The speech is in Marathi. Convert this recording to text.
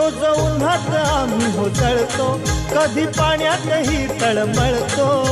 रोज उन्हात आम्ही होतळतो. कधी पाण्यातही तळमळतो.